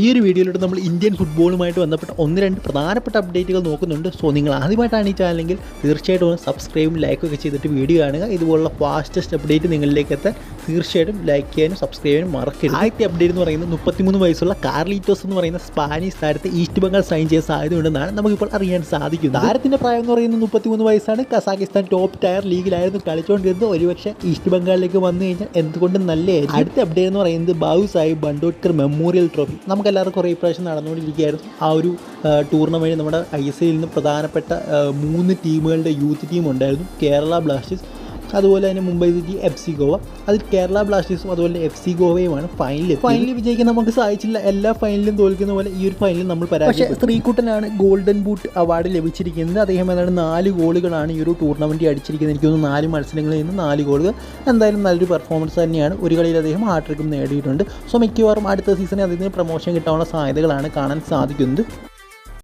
ഈ ഒരു വീഡിയോയിലൂടെ നമ്മൾ ഇന്ത്യൻ ഫുട്ബോളുമായിട്ട് ബന്ധപ്പെട്ട ഒന്ന് രണ്ട് പ്രധാനപ്പെട്ട അപ്ഡേറ്റുകൾ നോക്കുന്നുണ്ട്. സോ നിങ്ങൾ ആദ്യമായിട്ടാണ് ഈ ചാനലെങ്കിൽ തീർച്ചയായിട്ടും ഒന്ന് സബ്സ്ക്രൈബും ലൈക്കും ഒക്കെ ചെയ്തിട്ട് വീഡിയോ കാണുക. ഇതുപോലുള്ള ഫാസ്റ്റസ്റ്റ് അപ്ഡേറ്റ് നിങ്ങളിലേക്ക് എത്താൻ തീർച്ചയായിട്ടും ലൈക്ക് ചെയ്യാനും സബ്സ്ക്രൈബ് ചെയ്യാനും മറക്കരുത്. ആദ്യത്തെ അപ്ഡേറ്റ് എന്ന് പറയുന്നത് മുപ്പത്തിമൂന്ന് വയസ്സുള്ള കാർലിറ്റോസ് എന്ന് പറയുന്ന സ്പാനിഷ് താരത്തെ ഈസ്റ്റ് ബംഗാൾ സൈൻ ചെയ്യാൻ സാധ്യതയുണ്ടെന്നാണ് നമുക്കിപ്പോൾ അറിയാൻ സാധിക്കുന്നത്. താരത്തിന്റെ പ്രായം എന്ന് പറയുന്നത് മുപ്പത്തിമൂന്ന് വയസ്സാണ്. കസാഖിസ്ഥാൻ ടോപ്പ് ടയർ ലീഗിലായിരുന്നു കളിച്ചുകൊണ്ടിരുന്നത്. ഒരുപക്ഷെ ഈസ്റ്റ് ബംഗാളിലേക്ക് വന്നു കഴിഞ്ഞാൽ എന്തുകൊണ്ടും നല്ലതായിരിക്കും. അടുത്ത അപ്ഡേറ്റ് എന്ന് പറയുന്നത് ബാബു സാഹിബ് ബണ്ടോട്കർ മെമ്മോറിയൽ ട്രോഫി നമുക്കെല്ലാവർക്കും കുറേ പ്രാവശ്യം നടന്നുകൊണ്ടിരിക്കുകയായിരുന്നു ആ ഒരു ടൂർണമെന്റ് നമ്മുടെ ഐ എസ് എല്ലിൽ നിന്ന് പ്രധാനപ്പെട്ട മൂന്ന് ടീമുകളുടെ യൂത്ത് ടീം ഉണ്ടായിരുന്നു. കേരള ബ്ലാസ്റ്റേഴ്സ് അതുപോലെ തന്നെ Mumbai city F C Goa. അതിൽ കേരള ബ്ലാസ്റ്റേഴ്സും അതുപോലെ എഫ് സി ഗോവയുമാണ് ഫൈനലിൽ ഫൈനലിൽ വിജയിക്കാൻ നമുക്ക് സാധിച്ചില്ല. എല്ലാ ഫൈനലിലും തോൽക്കുന്ന പോലെ ഈ ഒരു ഫൈനലിൽ നമ്മൾ പക്ഷേ ശ്രീകുട്ടനാണ് ഗോൾഡൻ ബൂട്ട് അവാർഡ് ലഭിച്ചിരിക്കുന്നത്. അദ്ദേഹം ഏതാണ്ട് നാല് ഗോളുകളാണ് ഈ ഒരു ടൂർണമെന്റ് അടിച്ചിരിക്കുന്നത്. എനിക്ക് തോന്നുന്നു നാല് മത്സരങ്ങളിൽ നിന്ന് നാല് ഗോളുകൾ. എന്തായാലും നല്ലൊരു പെർഫോമൻസ് തന്നെയാണ്. ഒരു കളിയിൽ അദ്ദേഹം ഹാട്രിക്കും നേടിയിട്ടുണ്ട്. സോ മിക്കവാറും അടുത്ത സീസണിൽ അദ്ദേഹത്തിന് പ്രൊമോഷൻ കിട്ടാനുള്ള സാധ്യതകളാണ് കാണാൻ സാധിക്കുന്നത്.